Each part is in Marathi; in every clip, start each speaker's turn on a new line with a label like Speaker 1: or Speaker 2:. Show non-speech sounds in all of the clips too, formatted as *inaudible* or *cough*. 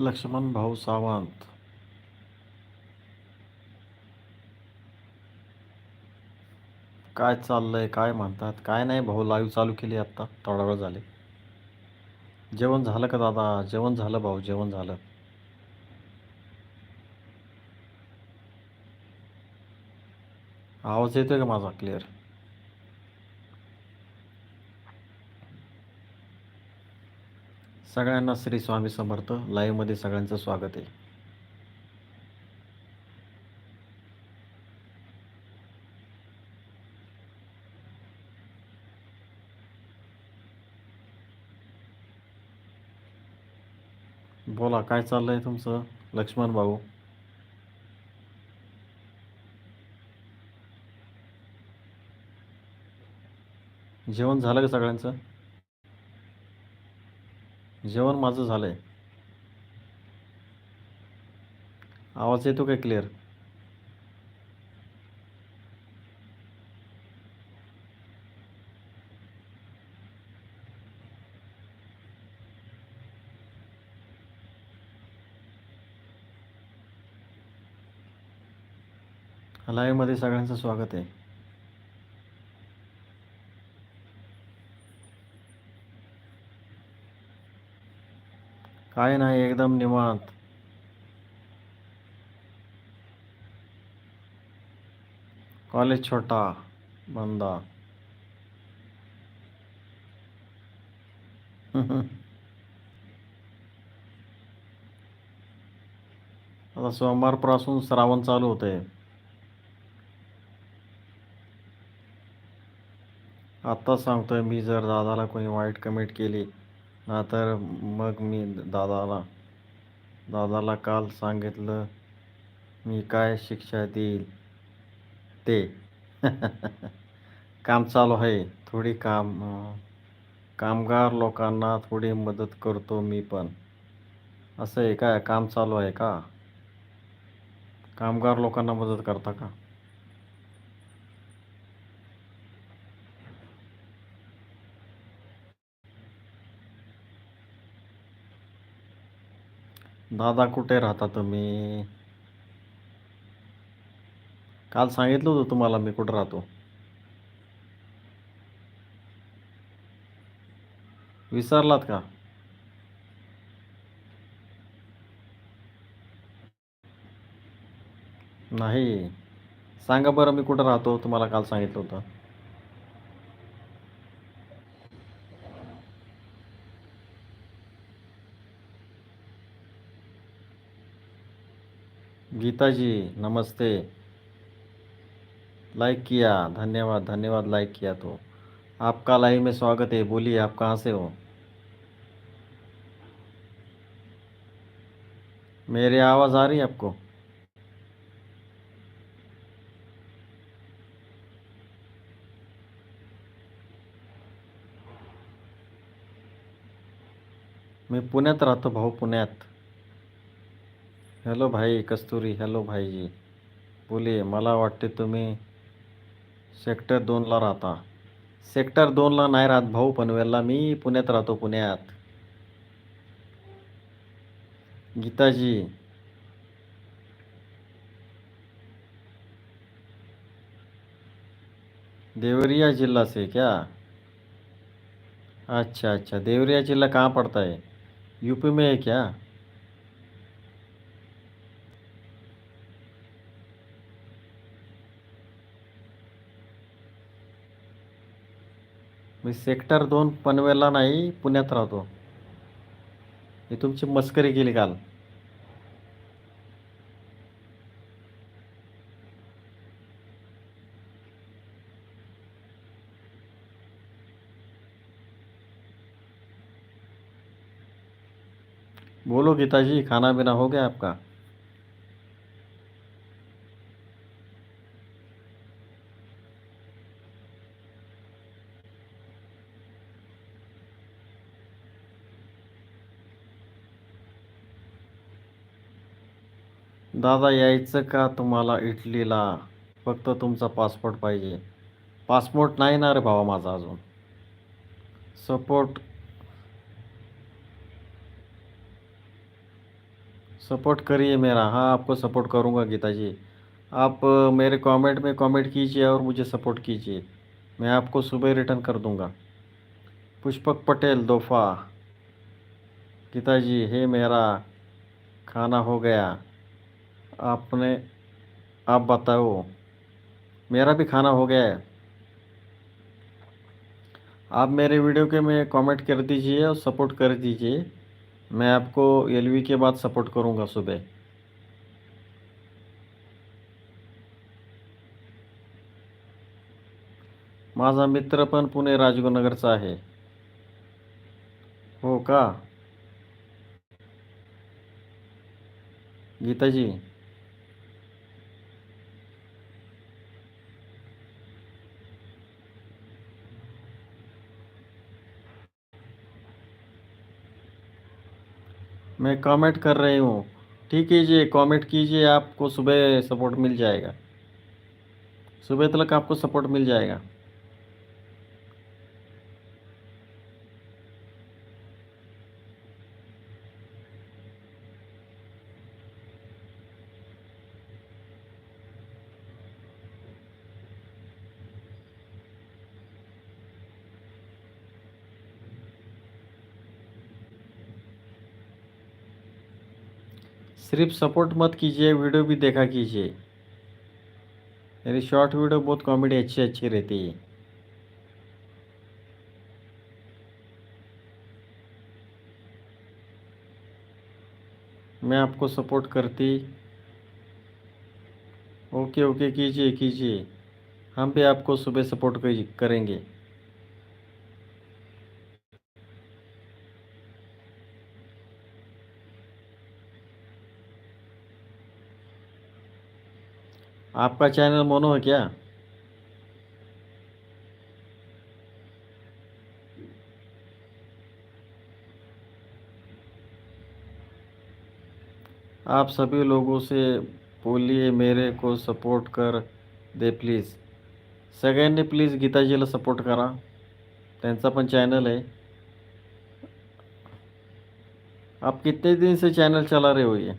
Speaker 1: लक्ष्मण भाऊ सावंत. काय चाललंय काय म्हणतात? काय नाही भाऊ लाईव्ह चालू केली आत्ता थोडा वेळ झाले. जेवण झालं का दादा? जेवण झालं भाऊ जेवण झालं. आवाज येतोय का माझा? क्लिअर सगळ्यांना श्री स्वामी समर्थ. लाईव्हमध्ये सगळ्यांचं स्वागत आहे. बोला काय चाललंय तुमचं? लक्ष्मण भाऊ. जेवण झालं का सगळ्यांचं? जेवण माझं झालंय. आवाज येतो काय क्लिअर लाईव्हमध्ये सगळ्यांचं स्वागत आहे. काय नाही एकदम निवांत. कॉलेज छोटा बंदा. *laughs* आता सोमवारपासून श्रावण चालू होतंय. आत्ता सांगतोय मी जर दादाला कोणी वाईट कमेंट केली ना तर मग मी दादाला दादाला काल सांगितलं मी काय शिक्षा देईल ते? *laughs* काम चालू आहे. थोडी काम कामगार लोकांना थोडी मदत करतो मी पण. असं आहे काय काम चालू आहे का? कामगार लोकांना मदत करता का? दादा कुठे राहता तुम्ही? काल सांगितलं होतं तुम्हाला मी कुठं राहतो. विसरलात का? नाही. सांगा बरं मी कुठं राहतो तुम्हाला काल सांगितलं होतं. गीता जी नमस्ते। लाइक किया, धन्यवाद धन्यवाद लाइक किया तो। आपका लाइव में स्वागत है, बोलिए आप कहाँ से हो? मेरी आवाज़ आ रही है आपको? मी पुण्यात राहतो भाऊ, पुण्यात। हॅलो भाई कस्तुरी हॅलो भाईजी. बोले मला वाटते तुम्ही सेक्टर दोनला राहता. सेक्टर दोनला नाही राहत भाऊ पनवेलला मी पुण्यात राहतो पुण्यात. गीताजी. देवरिया जिल्हा से क्या? अच्छा अच्छा. देवरिया जिला कहाँ पड़ता है? यूपी में है क्या? मी सेक्टर दोन पनवेलला नाही पुण्यात राहतो. मी तुमची मस्करी केली काल. बोलो गीता जी खाना पीना हो गया आपका? दादा, यायचं का तुम्हाला इटलीला? फक्त तुमचा पासपोर्ट पाहिजे. पासपोर्ट नाही ना रे भावा माझा अजून. सपोर्ट सपोर्ट करिए मेरा. हाँ आपको सपोर्ट करूँगा गीता जी आप मेरे कमेंट में कमेंट कीजिए और मुझे सपोर्ट कीजिए. मैं आपको सुबह रिटर्न कर दूँगा. पुष्पक पटेल, दोफा. गीता जी हे मेरा, खाना हो गया. आपने, आप बताओ। मेरा भी खाना हो गया है। आप मेरे वीडियो के में कमेंट कर दीजिए और सपोर्ट कर दीजिए। मैं आपको एलवी के बाद सपोर्ट करूँगा सुबह। माझा मित्र पण पुणे राजगुरुनगरचा आहे। हो का? गीताजी मैं कमेंट कर रही हूँ। ठीक कीजिए कमेंट कीजिए आपको सुबह सपोर्ट मिल जाएगा। सुबह तक आपको सपोर्ट मिल जाएगा। सिर्फ़ सपोर्ट मत कीजिए, वीडियो भी देखा कीजिए। मेरी शॉर्ट वीडियो बहुत कॉमेडी अच्छी अच्छी रहती है। मैं आपको सपोर्ट करती ओके ओके कीजिए कीजिए। हम भी आपको सुबह सपोर्ट करेंगे। आपका चैनल मोनो है क्या? आप सभी लोगों से बोलिए, मेरे को सपोर्ट कर दे प्लीज़ सगळ्यांनी प्लीज़ गीताजीला सपोर्ट करा। त्यांचा चॅनल आहे आप कितने दिन से चैनल चला रहे हो ये?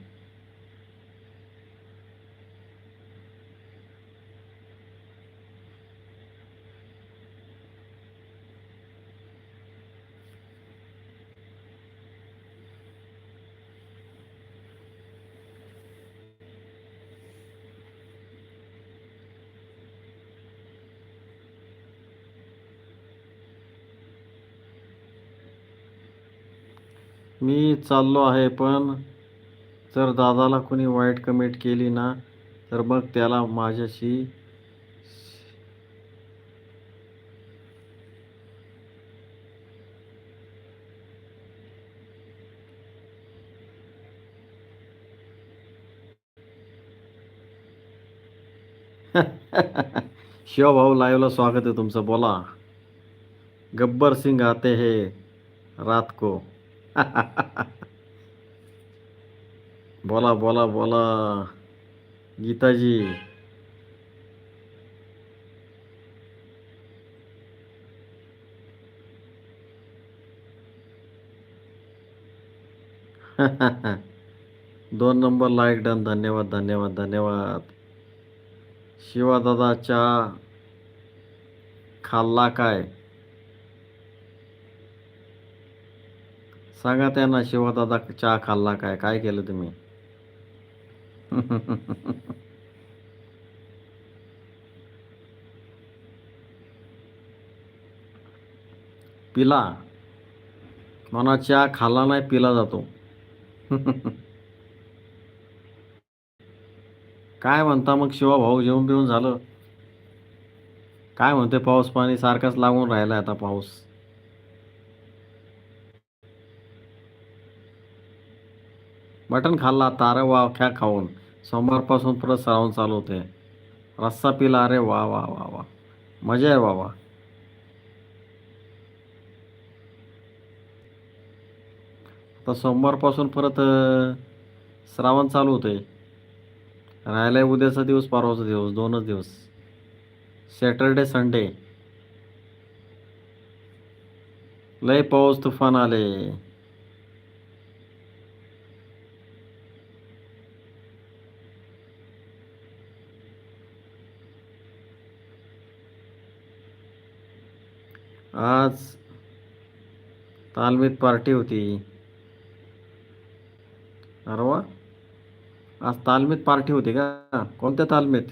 Speaker 1: मी चाललो आहे पण जर दादाला कोणी वाईट कमेंट केली ना तर मग त्याला माझ्याशी *laughs* शिवभाऊ लाईव्हला स्वागत आहे तुमचं बोला. गब्बर सिंग आते हे रात को. *laughs* बोला बोला बोला. गीताजी. *laughs* दोन नंबर लाईक डन. धन्यवाद धन्यवाद धन्यवाद. शिवा चहा खाल्ला काय? सांगा त्यांना शिवा दादा चहा खाल्ला काय? काय केलं तुम्ही? पिला. म्हणा चहा खाल्ला नाही पिला जातो. काय म्हणता मग शिवा भाऊ? जेवण बिवून झालं? काय म्हणते पाऊस पाणी सारखाच लागून राहिला आता पाऊस. मटण खाल्ला तारे वा ख्या खाऊन. सोमवारपासून परत श्रावण चालू होते. रस्सा पिला अरे वा वा वा वा. मजा आहे बाबा. आता सोमवारपासून परत श्रावण चालू होते. राहिलाय उद्याचा दिवस परवाचा दिवस दोनच दिवस. Saturday Sunday. लय पाऊस तुफान आले. आज तालमीत पार्टी होती अरे वा. आज तालमीत पार्टी होती का? कोणत्या तालमीत?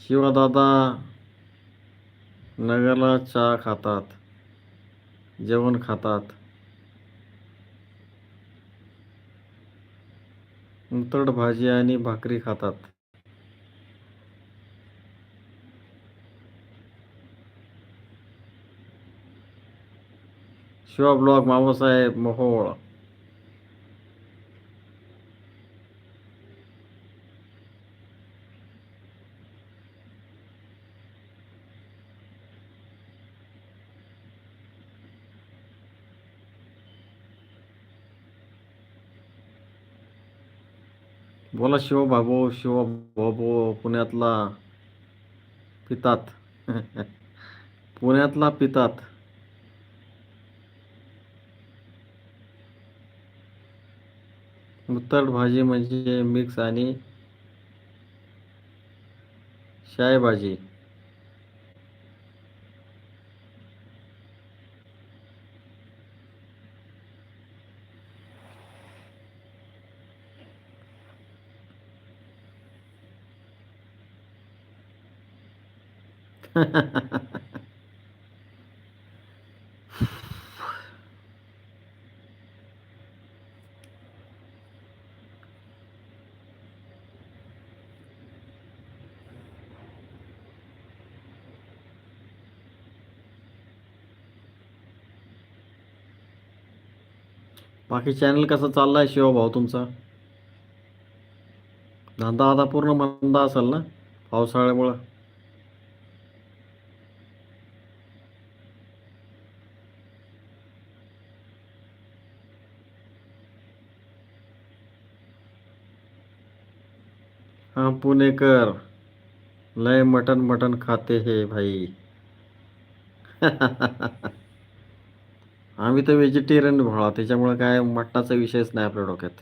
Speaker 1: शिवदादा नगरला चहा खातात, जेवण खातात. उंतड भाजी आणि भाकरी खातात. शिवा ब्लॉग मामासाहेब मोहोळ. बोला शिव बाबू शिव बाबू पुण्यातला पितात. पुण्यातला पितात. उत्तर भाजी म्हणजे मिक्स आणि शाय भाजी बाकी चॅनल कसं चाललाय शिवभाऊ तुमचा? धंदा आता पूर्ण मंदा असेल ना? पावसाळ्यामुळं हा पुणेकर लय मटन मटन खाते हे भाई. *laughs* आम्ही तर व्हेजिटेरियन भाळा त्याच्यामुळे काय मटणाचा विषयच नाही आपल्या डोक्यात.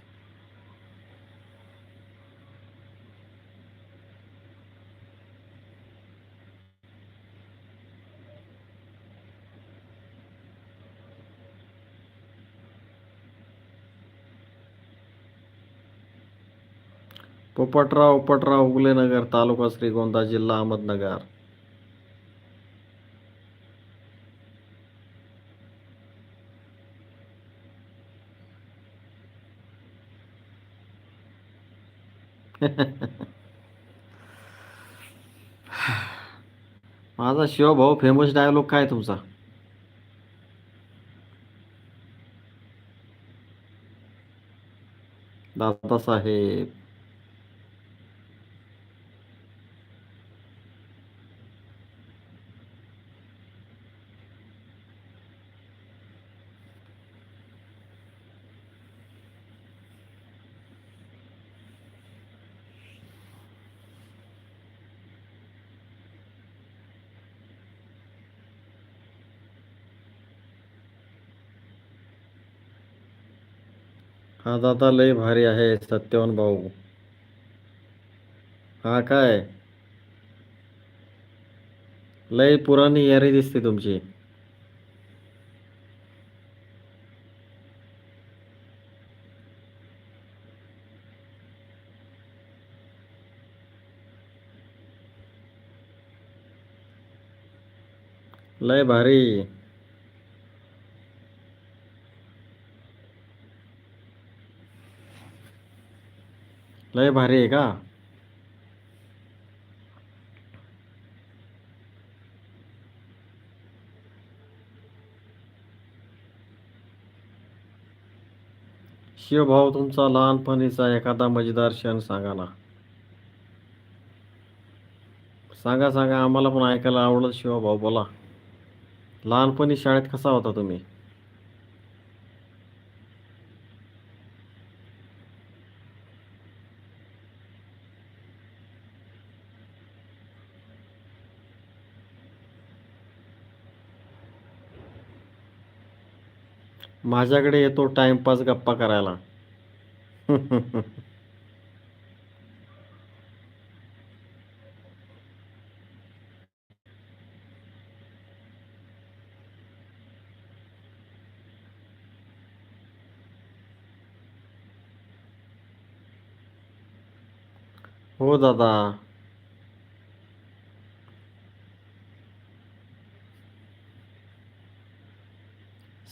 Speaker 1: पोपटराव उपटराव हुगलेनगर तालुका श्रीगोंदा जिल्हा अहमदनगर. *laughs* माझा शिवभाऊ फेमस डायलॉग काय तुमचा? दादासाहेब हा दादा लय भारी आहे सत्यवान भाऊ. हा काय? लय पुराणी यारी दिसते तुमची. लय भारी. लय भारी आहे का? शिवभाऊ तुमचा लहानपणीचा एखादा मजेदार क्षण सांगा ना. सांगा सांगा आम्हाला पण ऐकायला आवडत शिवभाऊ बोला. लहानपणी शाळेत कसा होता तुम्ही? माझ्याकडे येतो टाइमपास गप्पा करायला. हो दादा.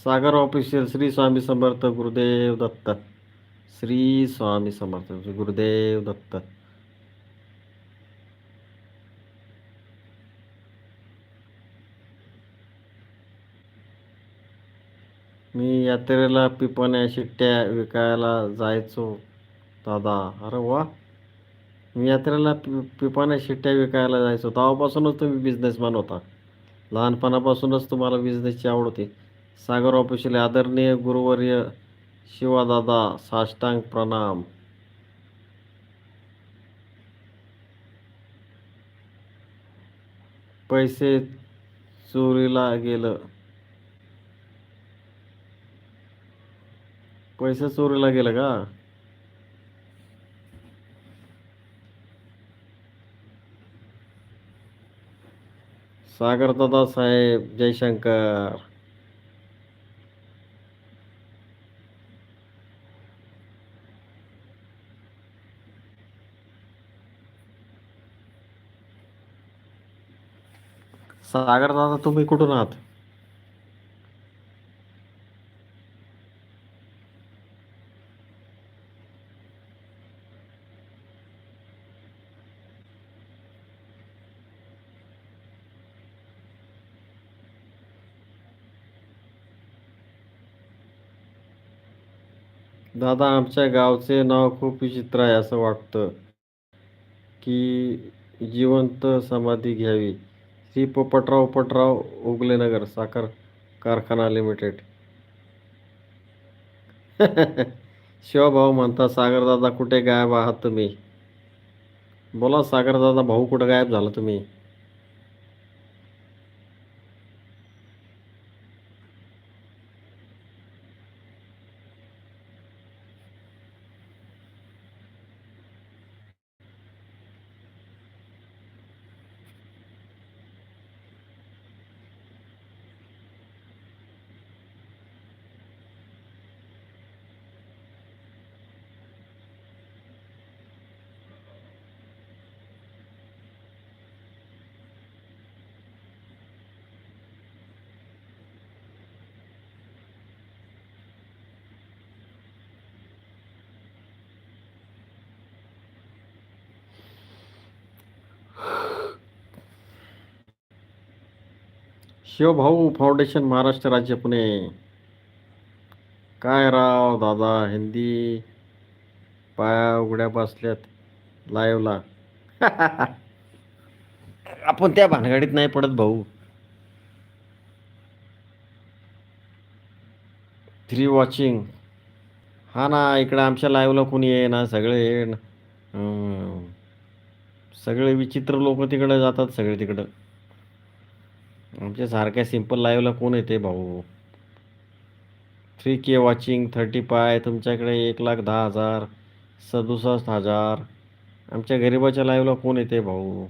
Speaker 1: सागर ऑफिशियल श्री स्वामी समर्थ गुरुदेव दत्त। श्री स्वामी समर्थ गुरुदेव दत्त। मी यात्रेला पिपण्या शिट्ट्या विकायला जायचो दादा। अरे वा! मी यात्रेला पि पिपाण्या शिट्ट्या विकायला जायचो। तेव्हापासूनच तुम्ही बिझनेसमॅन होता। लहानपणापासूनच तुम्हाला बिझनेसची आवड होती। सागर ऑफिशियल आदरणीय गुरुवर्य शिवादादा साष्टांग प्रणाम. पैसे चोरीला गेलं. पैसे चोरीला गेलं का? सागर दादा साहेब जयशंकर. सागर दादा तुम्ही कुठून आहात? दादा आमच्या गावचे नाव खूप विचित्र आहे असं वाटतं की जिवंत समाधी घ्यावी. श्री पोपटराव पटराव उगलेनगर साखर कारखाना लिमिटेड. *laughs* शिवभाऊ म्हणता सागरदादा कुठे गायब आहात तुम्ही? बोला सागरदादा भाऊ कुठे गायब झाला तुम्ही? शिवभाऊ फाउंडेशन महाराष्ट्र राज्य पुणे. काय राव दादा हिंदी पाया उघड्या बसल्यात लाईव्हला *laughs* आपण त्या भानगडीत नाही पडत भाऊ. थ्री वॉचिंग हा ना इकडं आमच्या लाईव्हला कोणी आहे ना सगळे. सगळे विचित्र लोक तिकडे जातात सगळे तिकडं. आमच्या सारख्या सिंपल लाईव्हला कोण येते भाऊ? Three K watching thirty five तुमच्याकडे एक लाख दहा हजार सदुसष्ट हजार. आमच्या गरिबाच्या लाईव्हला कोण येते भाऊ?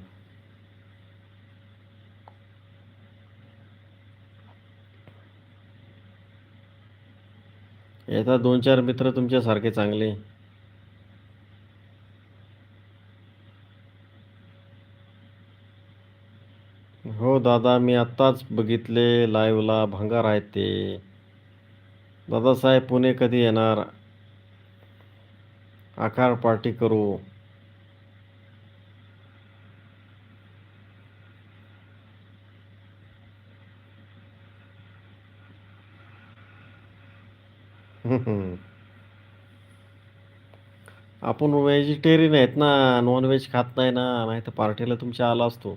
Speaker 1: येतात दोन चार मित्र तुमच्यासारखे चांगले. दादा मी आत्ताच बघितले लाईवला भंगार आहेत ते. दादासाहेब पुणे कधी येणार? आकार पार्टी करू. *laughs* आपण व्हेजिटेरियन आहेत ना नॉन व्हेज खात नाही ना नाही तर पार्टीला तुमच्या आला असतो.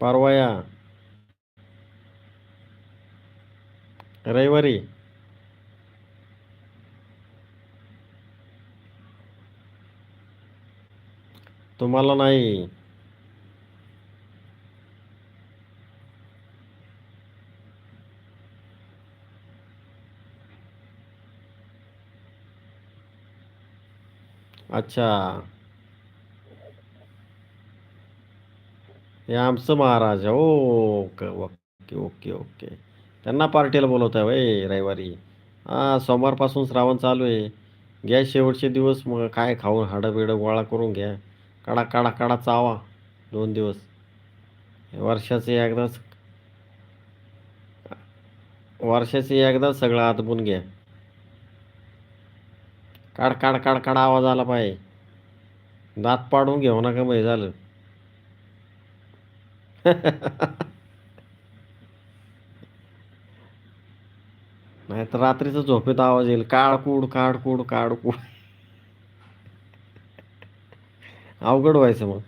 Speaker 1: परवाया. रविवारी. तुम्हाला नाही. अच्छा. हे आमचं महाराज आहे. ओ ओके ओके ओके ओके. त्यांना पार्टीला बोलवत आहे वय रविवारी. हां सोमवारपासून श्रावण चालू आहे. घ्या शेवटचे दिवस मग काय खाऊन हाडं बिडं गोळा करून घ्या. काढा काढा काढा चावा दोन दिवस. वर्षाचे एकदाच वर्षाचे एकदाच सगळं आतबून घ्या. काढ काढ काढ काढ आवाज आला पाहिजे दात पाडून घेऊ नका मग झालं. *laughs* नाही तर रात्रीचं झोपेत आवाज येईल काळकूड काळकूड काळकूड अवघड व्हायचं मग.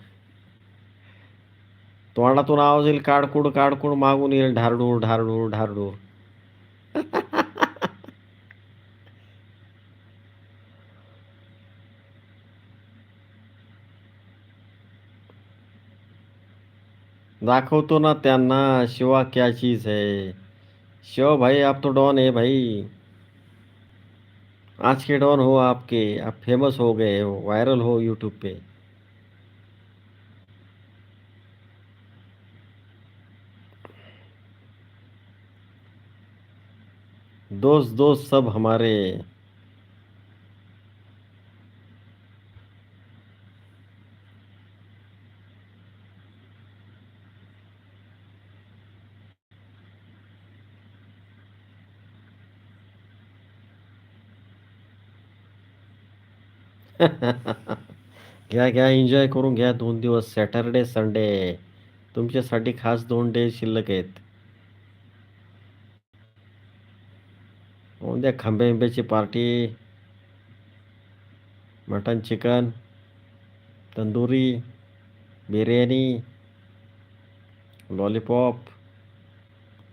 Speaker 1: तोंडातून आवाज येईल काडकूड काडकूड मागून येईल ढारडूर ढारडूर ढारडूर दाखवतो ना त्यांना, शिवा क्या चीज़ है? शिवा भाई, आप तो डॉन है भाई। आज के डॉन हो आपके, आप फ़ेमस हो गए हो वायरल हो यूट्यूब पे। दोस्त दोस्त सब हमारे। घ्या घ्या एन्जॉय करून घ्या दोन दिवस. सॅटरडे संडे तुमच्यासाठी खास दोन डे शिल्लक आहेत. द्या खांबे बिंब्याची party mutton chicken tandoori. Biryani lollipop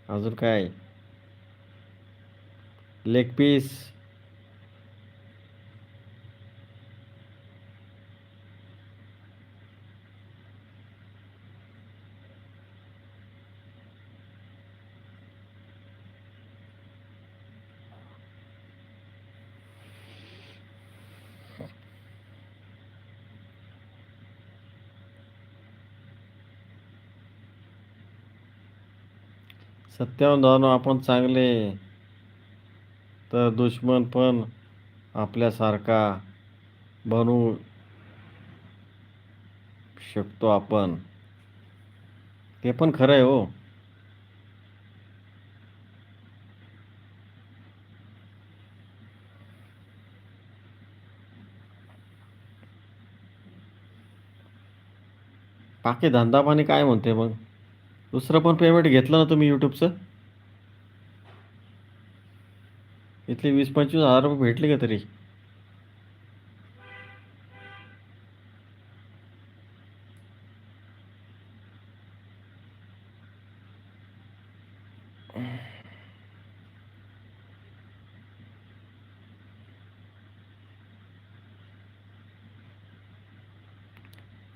Speaker 1: अजून काय? लेग पीस सत्यावन्न धावनो आपण चांगले तर दुश्मन पण आपल्यासारखा बनवू शकतो आपण. ते पण खरं आहे हो. बाकी धंदा पाणी काय म्हणते मग? दुसरं पण पेमेंट घेतलं ना तुम्ही यूट्यूबचं इथले वीस पंचवीस हजार रुपये भेटले का तरी?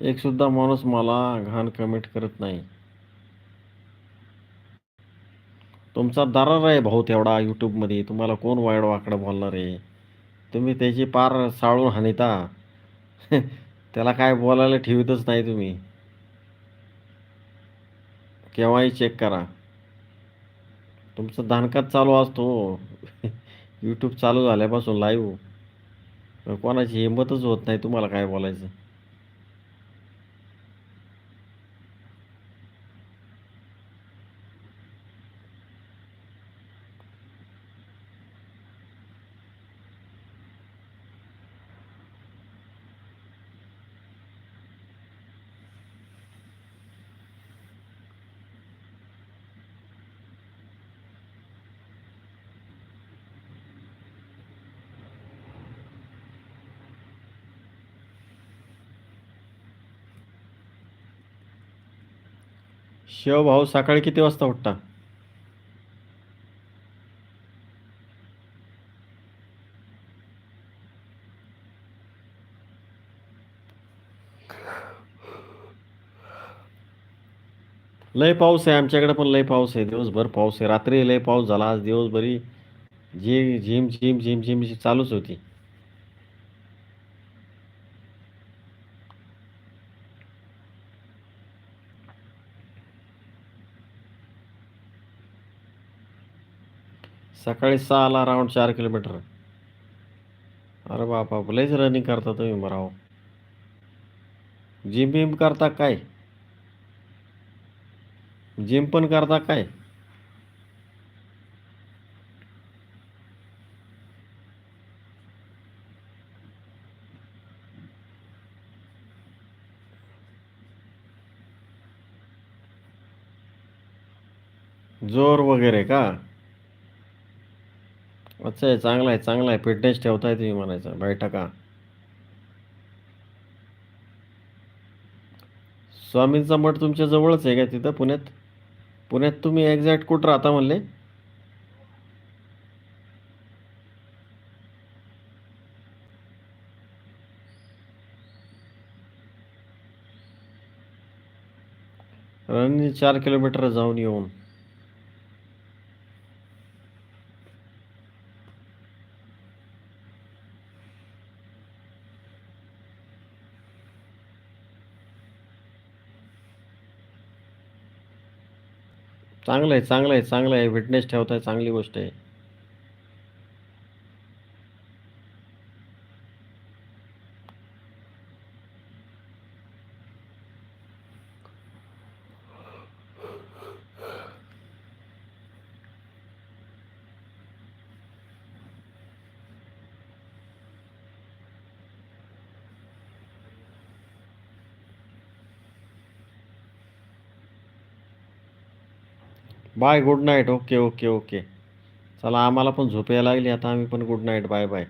Speaker 1: एक सुद्धा माणूस मला घाण कमेंट करत नाही. तुमचा दरार आहे भाऊ तेवढा यूट्यूबमध्ये तुम्हाला कोण वाईट वाकडं बोलणार आहे? तुम्ही त्याची पार साळून हानिता. *laughs* त्याला काय बोलायला ठेवतच नाही तुम्ही. केव्हाही चेक करा. तुमचं धानकात चालू असतो हो. यूट्यूब *laughs* चालू झाल्यापासून लाईव्ह कोणाची हिंमतच होत नाही तुम्हाला काय बोलायचं. शेव भाऊ सकाळी किती वाजता उठता? लय पाऊस आहे आमच्याकडे पण लय पाऊस आहे. दिवसभर पाऊस आहे. रात्री लय पाऊस झाला. आज दिवसभरी झिम झिम झिम झिम झिम चालूच होती. सकाळी सहाला राऊंड चार किलोमीटर अरे बापा लयच रनिंग करता तुम्ही मराव जिम बिम करता काय? जिम पण करता काय? जोर वगैरे का? अच्छा आहे चांगला आहे चांगला आहे. फिटनेस ठेवताय तुम्ही म्हणायचं. बैठका स्वामींचा मठ तुमच्या जवळच आहे का तिथं पुण्यात? पुण्यात तुम्ही एक्झॅक्ट कुठं राहता म्हणले? रनिंग चार किलोमीटर जाऊन येऊन. चांगलं आहे चांगलं आहे चांगलं आहे. फिटनेस आहे चांगली गोष्ट आहे. Bye good night okay okay okay चला आम्हाला पण झोप यायला लागली. आता आम्ही पण गुड नाईट बाय बाय